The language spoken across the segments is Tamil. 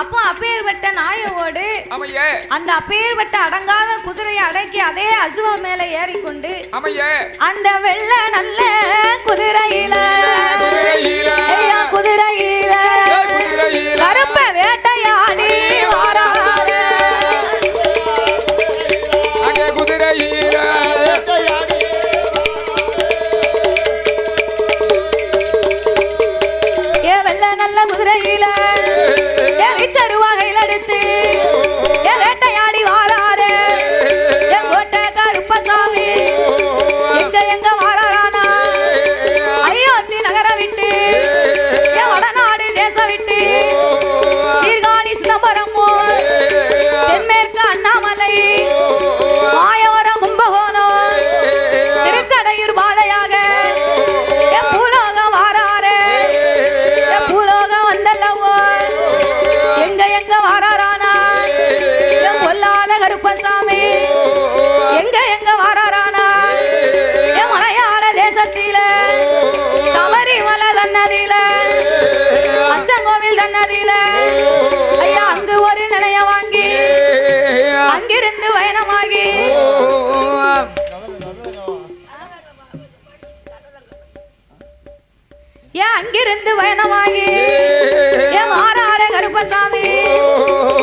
அப்போ அப்பேற்பட்ட நாயோடு அந்த அப்பேற்பட்ட அடங்காத குதிரையை அடக்கி அதே அசுவா மேல ஏறிக்கொண்டு அந்த வெள்ள நல்ல குதிரையில যেতে அச்சங்கோவில் ஐயா அங்கு ஒரு நிலைய வாங்கி அங்கிருந்து பயணமாகி. ஏன் அங்கிருந்து பயணமாகி? ஏன் வாரார கருப்பசாமி?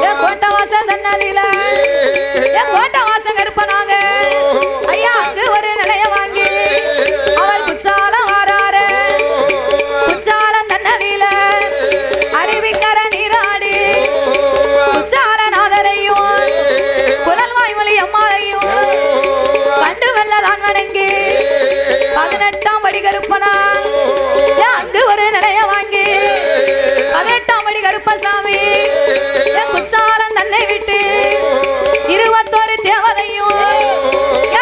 ஏன் கோட்டவா குச்சாலம் தன்னை விட்டு இருபத்தோரு தேவதையும்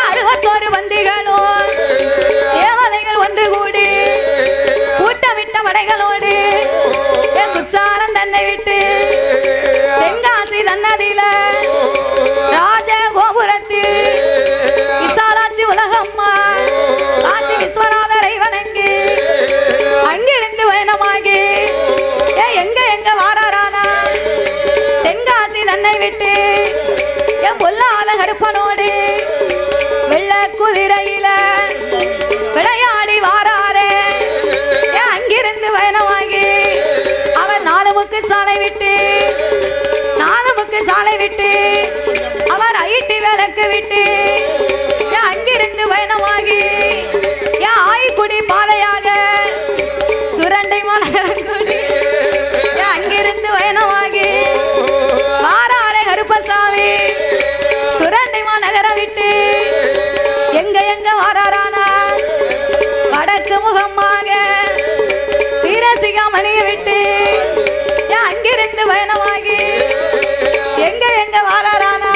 அறுபத்தோரு வந்திகளும் தேவதைகள் ஒன்று கூடி கூட்டமிட்ட படைகளோடு குச்சாலம் தன்னை விட்டு தென்காசி தன்னதில விட்டு என் பொல்லாத கருப்பனோடு வெள்ள குதிரையில விளையாடி வாராரே. ஏன் அங்கிருந்து பயணமாகி அவர் நாலுமுக்கு சாலை விட்டு நாலுமுக்கு சாலை விட்டு அவர் ஐட்டி விளக்கு விட்டு ஏன் அங்கிருந்து பயணமாகி ஏன் ஆய்குடி சுரண்டை விட்டு எங்க எங்க வராரானா? வடக்கு முகமாக வீரசிகாமணியை விட்டு அங்கிருந்து பயணமாகி எங்க எங்க வராரானா?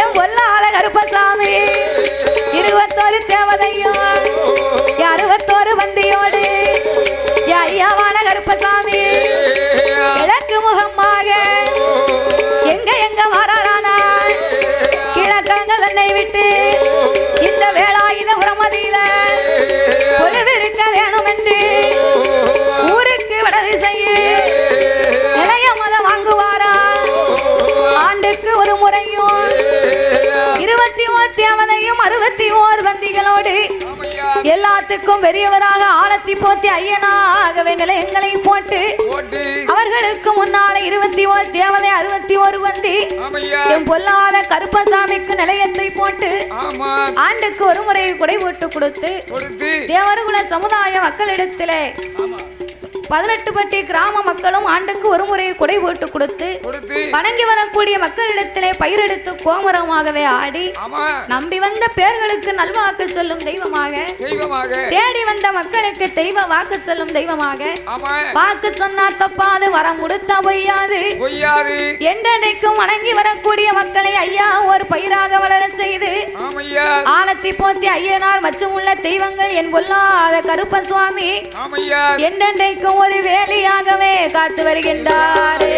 என் பொல்லாத கருப்பசாமி இருபத்தோரு தேவதையும் தேவதையும் அறுபத்தி ஓர் வந்திகளோடு எல்லாத்துக்கும் பெரியவராக ஆழத்தி போத்தி ஐயனாகவே நிலையங்களை போட்டு அவர்களுக்கு முன்னால இருபத்தி ஓர் தேவதை அறுபத்தி ஓர் வந்தி. என் பொல்லாத கருப்பசாமிக்கு நிலையத்தை போட்டு ஆண்டுக்கு ஒரு முறை குடை போட்டு கொடுத்து தேவர்குல சமுதாய மக்களிடத்திலே பதினெட்டு பட்டி கிராம மக்களும் ஆண்டுக்கு ஒரு முறை குடை போட்டு கொடுத்து வணங்கி வரக்கூடிய மக்களிடத்திலே பயிரெடுத்து கோமரமாகவே ஆடி நம்பி வந்த பேர்களுக்கு நல்வாக்கு சொல்லும் தெய்வமாக. தேடி வந்த மக்களுக்கு தெய்வ வாக்கு சொல்லும் தெய்வமாக. வாக்கு சொன்னா தப்பாது வரம் கொடுத்தா பொய்யாது. என்றென்றைக்கும் வணங்கி வரக்கூடிய மக்களை ஐயா ஒரு பயிராக வளரச் செய்து ஆனத்தி போத்தி ஐயனார் மற்றும் உள்ள தெய்வங்கள் என் பொல்லாத கருப்ப சுவாமி. என்றென்றைக்கும் ஒரு வேலியாகவே காத்து வருகின்றாரே.